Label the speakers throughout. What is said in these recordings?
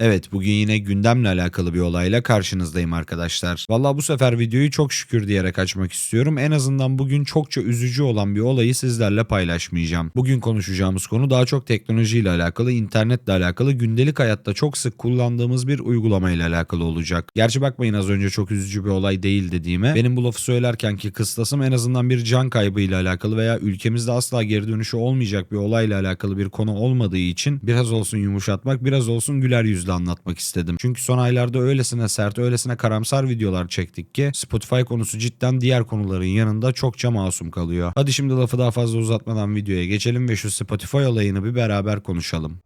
Speaker 1: Evet bugün yine gündemle alakalı bir olayla karşınızdayım arkadaşlar. Valla bu sefer videoyu çok şükür diyerek açmak istiyorum. En azından bugün çokça üzücü olan bir olayı sizlerle paylaşmayacağım. Bugün konuşacağımız konu daha çok teknolojiyle alakalı, internetle alakalı, gündelik hayatta çok sık kullandığımız bir uygulamayla alakalı olacak. Gerçi bakmayın az önce çok üzücü bir olay değil dediğime. Benim bu lafı söylerken ki kıstasım en azından bir can kaybıyla alakalı veya ülkemizde asla geri dönüşü olmayacak bir olayla alakalı bir konu olmadığı için biraz olsun yumuşatmak, biraz olsun güler yüzle anlatmak istedim. Çünkü son aylarda öylesine sert, öylesine karamsar videolar çektik ki Spotify konusu cidden diğer konuların yanında çokça masum kalıyor. Hadi şimdi lafı daha fazla uzatmadan videoya geçelim ve şu Spotify olayını bir beraber konuşalım.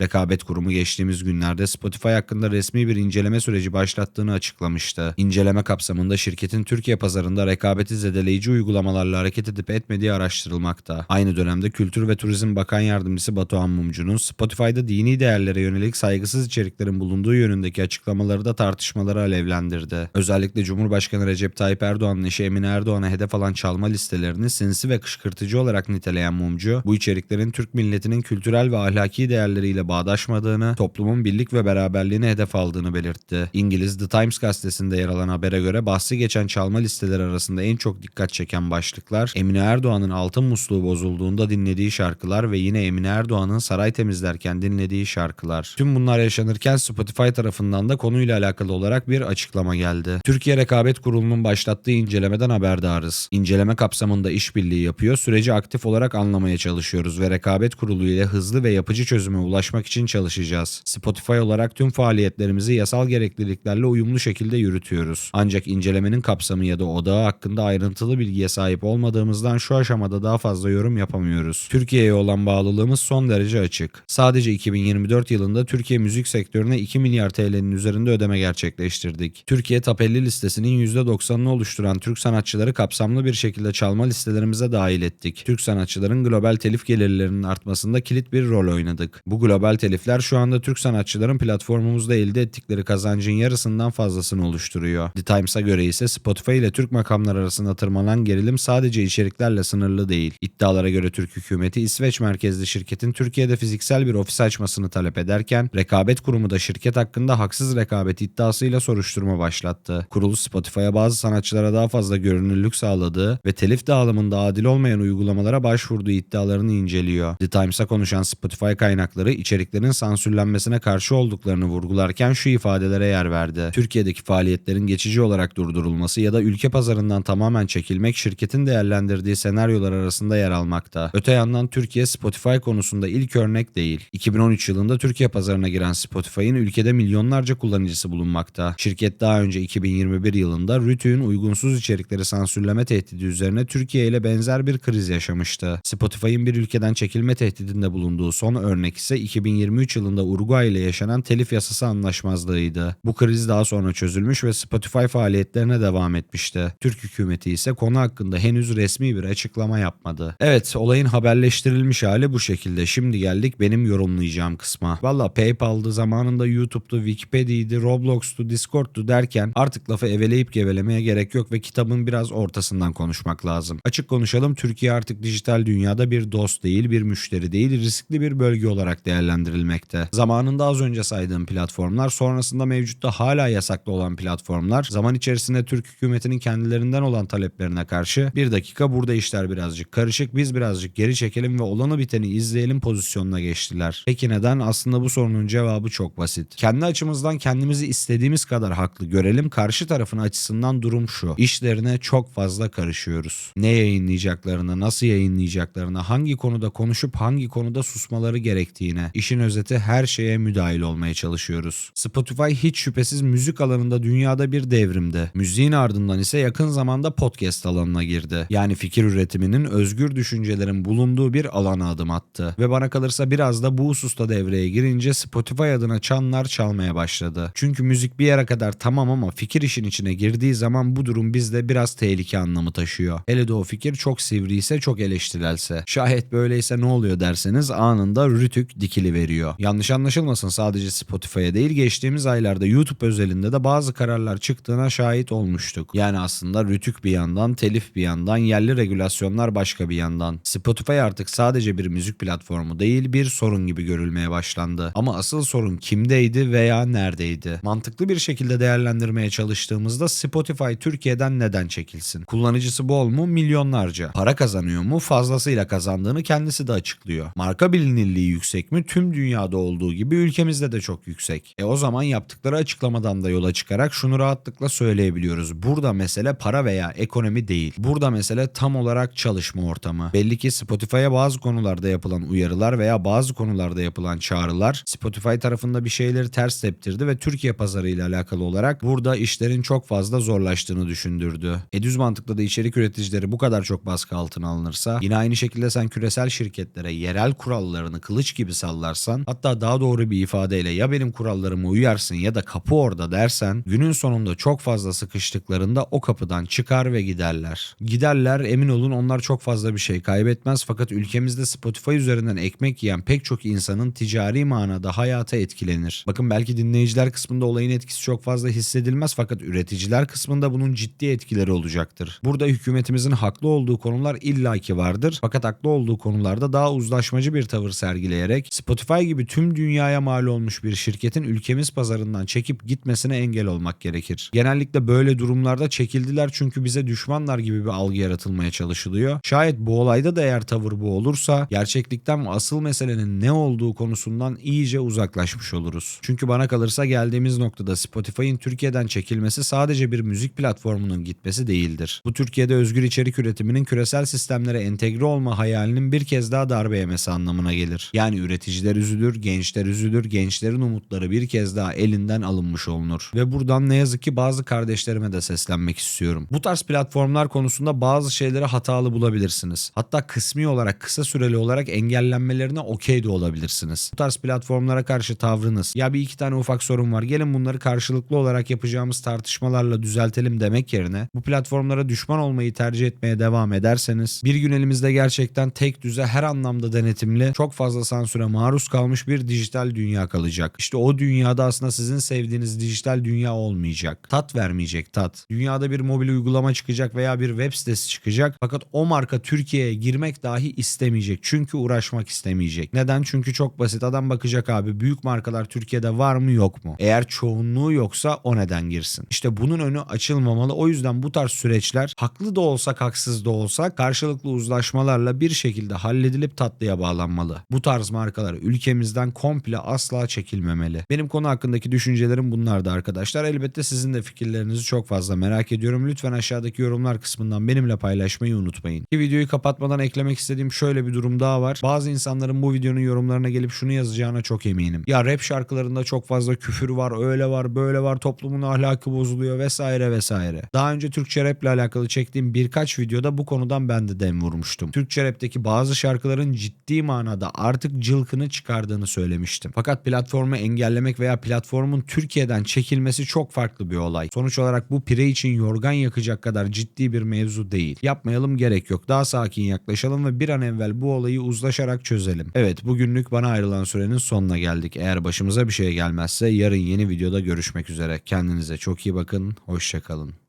Speaker 1: Rekabet Kurumu geçtiğimiz günlerde Spotify hakkında resmi bir inceleme süreci başlattığını açıklamıştı. İnceleme kapsamında şirketin Türkiye pazarında rekabeti zedeleyici uygulamalarla hareket edip etmediği araştırılmakta. Aynı dönemde Kültür ve Turizm Bakan Yardımcısı Batuhan Mumcu'nun Spotify'da dini değerlere yönelik saygısız içeriklerin bulunduğu yönündeki açıklamaları da tartışmaları alevlendirdi. Özellikle Cumhurbaşkanı Recep Tayyip Erdoğan'ın eşi Emine Erdoğan'a hedef alan çalma listelerini sinsi ve kışkırtıcı olarak niteleyen Mumcu, bu içeriklerin Türk milletinin kültürel ve ahlaki değerleriyle bağdaşmadığını, toplumun birlik ve beraberliğini hedef aldığını belirtti. İngiliz The Times gazetesinde yer alan habere göre bahsi geçen çalma listeleri arasında en çok dikkat çeken başlıklar Emine Erdoğan'ın altın musluğu bozulduğunda dinlediği şarkılar ve yine Emine Erdoğan'ın saray temizlerken dinlediği şarkılar. Tüm bunlar yaşanırken Spotify tarafından da konuyla alakalı olarak bir açıklama geldi. Türkiye Rekabet Kurulu'nun başlattığı incelemeden haberdarız. İnceleme kapsamında işbirliği yapıyor, süreci aktif olarak anlamaya çalışıyoruz ve Rekabet Kurulu ile hızlı ve yapıcı çözüme ulaşmak için çalışacağız. Spotify olarak tüm faaliyetlerimizi yasal gerekliliklerle uyumlu şekilde yürütüyoruz. Ancak incelemenin kapsamı ya da odağı hakkında ayrıntılı bilgiye sahip olmadığımızdan şu aşamada daha fazla yorum yapamıyoruz. Türkiye'ye olan bağlılığımız son derece açık. Sadece 2024 yılında Türkiye müzik sektörüne 2 milyar TL'nin üzerinde ödeme gerçekleştirdik. Türkiye Top 50 listesinin %90'ını oluşturan Türk sanatçıları kapsamlı bir şekilde çalma listelerimize dahil ettik. Türk sanatçıların global telif gelirlerinin artmasında kilit bir rol oynadık. Bu global telifler şu anda Türk sanatçıların platformumuzda elde ettikleri kazancın yarısından fazlasını oluşturuyor. The Times'a göre ise Spotify ile Türk makamlar arasında tırmanan gerilim sadece içeriklerle sınırlı değil. İddialara göre Türk hükümeti İsveç merkezli şirketin Türkiye'de fiziksel bir ofis açmasını talep ederken rekabet kurumu da şirket hakkında haksız rekabet iddiasıyla soruşturma başlattı. Kurulu Spotify'a bazı sanatçılara daha fazla görünürlük sağladığı ve telif dağılımında adil olmayan uygulamalara başvurduğu iddialarını inceliyor. The Times'a konuşan Spotify kaynakları içeriklerin sansürlenmesine karşı olduklarını vurgularken şu ifadelere yer verdi. Türkiye'deki faaliyetlerin geçici olarak durdurulması ya da ülke pazarından tamamen çekilmek şirketin değerlendirdiği senaryolar arasında yer almakta. Öte yandan Türkiye Spotify konusunda ilk örnek değil. 2013 yılında Türkiye pazarına giren Spotify'ın ülkede milyonlarca kullanıcısı bulunmakta. Şirket daha önce 2021 yılında Rütü'nün uygunsuz içerikleri sansürleme tehdidi üzerine Türkiye ile benzer bir kriz yaşamıştı. Spotify'ın bir ülkeden çekilme tehdidinde bulunduğu son örnek ise 2023 yılında Uruguay ile yaşanan telif yasası anlaşmazlığıydı. Bu kriz daha sonra çözülmüş ve Spotify faaliyetlerine devam etmişti. Türk hükümeti ise konu hakkında henüz resmi bir açıklama yapmadı. Evet olayın haberleştirilmiş hali bu şekilde. Şimdi geldik benim yorumlayacağım kısma. Valla PayPal'dı zamanında YouTube'du, Wikipedia'ydı, Roblox'tu, Discord'tu derken artık lafı eveleyip gevelemeye gerek yok ve kitabın biraz ortasından konuşmak lazım. Açık konuşalım Türkiye artık dijital dünyada bir dost değil, bir müşteri değil, riskli bir bölge olarak değerlendirilmekte. Zamanında az önce saydığım platformlar, sonrasında mevcutta hala yasaklı olan platformlar, zaman içerisinde Türk hükümetinin kendilerinden olan taleplerine karşı bir dakika burada işler birazcık karışık, biz birazcık geri çekelim ve olanı biteni izleyelim pozisyonuna geçtiler. Peki neden? Aslında bu sorunun cevabı çok basit. Kendi açımızdan kendimizi istediğimiz kadar haklı görelim, karşı tarafın açısından durum şu. İşlerine çok fazla karışıyoruz. Ne yayınlayacaklarına, nasıl yayınlayacaklarına, hangi konuda konuşup hangi konuda susmaları gerektiğine, işin özeti her şeye müdahil olmaya çalışıyoruz. Spotify hiç şüphesiz müzik alanında dünyada bir devrimde. Müziğin ardından ise yakın zamanda podcast alanına girdi. Yani fikir üretiminin, özgür düşüncelerin bulunduğu bir alana adım attı. Ve bana kalırsa biraz da bu hususta devreye girince Spotify adına çanlar çalmaya başladı. Çünkü müzik bir yere kadar tamam ama fikir işin içine girdiği zaman bu durum bizde biraz tehlike anlamı taşıyor. Hele de o fikir çok sivri ise çok eleştirelse. Şayet böyleyse ne oluyor derseniz anında rütük dikili payı veriyor. Yanlış anlaşılmasın sadece Spotify'a değil geçtiğimiz aylarda YouTube özelinde de bazı kararlar çıktığına şahit olmuştuk. Yani aslında rütük bir yandan, telif bir yandan, yerli regülasyonlar başka bir yandan. Spotify artık sadece bir müzik platformu değil bir sorun gibi görülmeye başlandı. Ama asıl sorun kimdeydi veya neredeydi? Mantıklı bir şekilde değerlendirmeye çalıştığımızda Spotify Türkiye'den neden çekilsin? Kullanıcısı bol mu? Milyonlarca. Para kazanıyor mu? Fazlasıyla kazandığını kendisi de açıklıyor. Marka bilinirliği yüksek mi? Tüm dünyada olduğu gibi ülkemizde de çok yüksek. E o zaman yaptıkları açıklamadan da yola çıkarak şunu rahatlıkla söyleyebiliyoruz. Burada mesele para veya ekonomi değil. Burada mesele tam olarak çalışma ortamı. Belli ki Spotify'a bazı konularda yapılan uyarılar veya bazı konularda yapılan çağrılar Spotify tarafında bir şeyleri ters teptirdi ve Türkiye pazarı ile alakalı olarak burada işlerin çok fazla zorlaştığını düşündürdü. E düz mantıkla da içerik üreticileri bu kadar çok baskı altına alınırsa yine aynı şekilde sen küresel şirketlere yerel kurallarını kılıç gibi sallarsan hatta daha doğru bir ifadeyle ya benim kurallarıma uyarsın ya da kapı orada dersen günün sonunda çok fazla sıkıştıklarında o kapıdan çıkar ve giderler. Giderler emin olun onlar çok fazla bir şey kaybetmez fakat ülkemizde Spotify üzerinden ekmek yiyen pek çok insanın ticari manada hayata etkilenir. Bakın belki dinleyiciler kısmında olayın etkisi çok fazla hissedilmez fakat üreticiler kısmında bunun ciddi etkileri olacaktır. Burada hükümetimizin haklı olduğu konular illaki vardır fakat haklı olduğu konularda daha uzlaşmacı bir tavır sergileyerek Spotify gibi tüm dünyaya mal olmuş bir şirketin ülkemiz pazarından çekip gitmesine engel olmak gerekir. Genellikle böyle durumlarda çekildiler çünkü bize düşmanlar gibi bir algı yaratılmaya çalışılıyor. Şayet bu olayda da eğer tavır bu olursa gerçeklikten ve asıl meselenin ne olduğu konusundan iyice uzaklaşmış oluruz. Çünkü bana kalırsa geldiğimiz noktada Spotify'ın Türkiye'den çekilmesi sadece bir müzik platformunun gitmesi değildir. Bu Türkiye'de özgür içerik üretiminin küresel sistemlere entegre olma hayalinin bir kez daha darbe yemesi anlamına gelir. Yani üreticiler üzülür, gençler üzülür, gençlerin umutları bir kez daha elinden alınmış olunur. Ve buradan ne yazık ki bazı kardeşlerime de seslenmek istiyorum. Bu tarz platformlar konusunda bazı şeyleri hatalı bulabilirsiniz. Hatta kısmi olarak kısa süreli olarak engellenmelerine okey de olabilirsiniz. Bu tarz platformlara karşı tavrınız ya bir iki tane ufak sorun var gelin bunları karşılıklı olarak yapacağımız tartışmalarla düzeltelim demek yerine bu platformlara düşman olmayı tercih etmeye devam ederseniz bir gün elimizde gerçekten tek düze her anlamda denetimli çok fazla sansüre maruz kalmış bir dijital dünya kalacak. İşte o dünyada aslında sizin sevdiğiniz dijital dünya olmayacak. Tat vermeyecek tat. Dünyada bir mobil uygulama çıkacak veya bir web sitesi çıkacak fakat o marka Türkiye'ye girmek dahi istemeyecek. Çünkü uğraşmak istemeyecek. Neden? Çünkü çok basit. Adam bakacak abi büyük markalar Türkiye'de var mı yok mu? Eğer çoğunluğu yoksa o neden girsin? İşte bunun önü açılmamalı. O yüzden bu tarz süreçler haklı da olsak haksız da olsak karşılıklı uzlaşmalarla bir şekilde halledilip tatlıya bağlanmalı. Bu tarz markalar ülkemizden komple asla çekilmemeli. Benim konu hakkındaki düşüncelerim bunlardı arkadaşlar. Elbette sizin de fikirlerinizi çok fazla merak ediyorum. Lütfen aşağıdaki yorumlar kısmından benimle paylaşmayı unutmayın. Ki videoyu kapatmadan eklemek istediğim şöyle bir durum daha var. Bazı insanların bu videonun yorumlarına gelip şunu yazacağına çok eminim. Ya rap şarkılarında çok fazla küfür var, öyle var, böyle var, toplumun ahlakı bozuluyor vesaire vesaire. Daha önce Türkçe rap ile alakalı çektiğim birkaç videoda bu konudan ben de dem vurmuştum. Türkçe rapteki bazı şarkıların ciddi manada artık cılkını çıkardığını söylemiştim. Fakat platformu engellemek veya platformun Türkiye'den çekilmesi çok farklı bir olay. Sonuç olarak bu pire için yorgan yakacak kadar ciddi bir mevzu değil. Yapmayalım gerek yok. Daha sakin yaklaşalım ve bir an evvel bu olayı uzlaşarak çözelim. Evet bugünlük bana ayrılan sürenin sonuna geldik. Eğer başımıza bir şey gelmezse yarın yeni videoda görüşmek üzere. Kendinize çok iyi bakın. Hoşçakalın.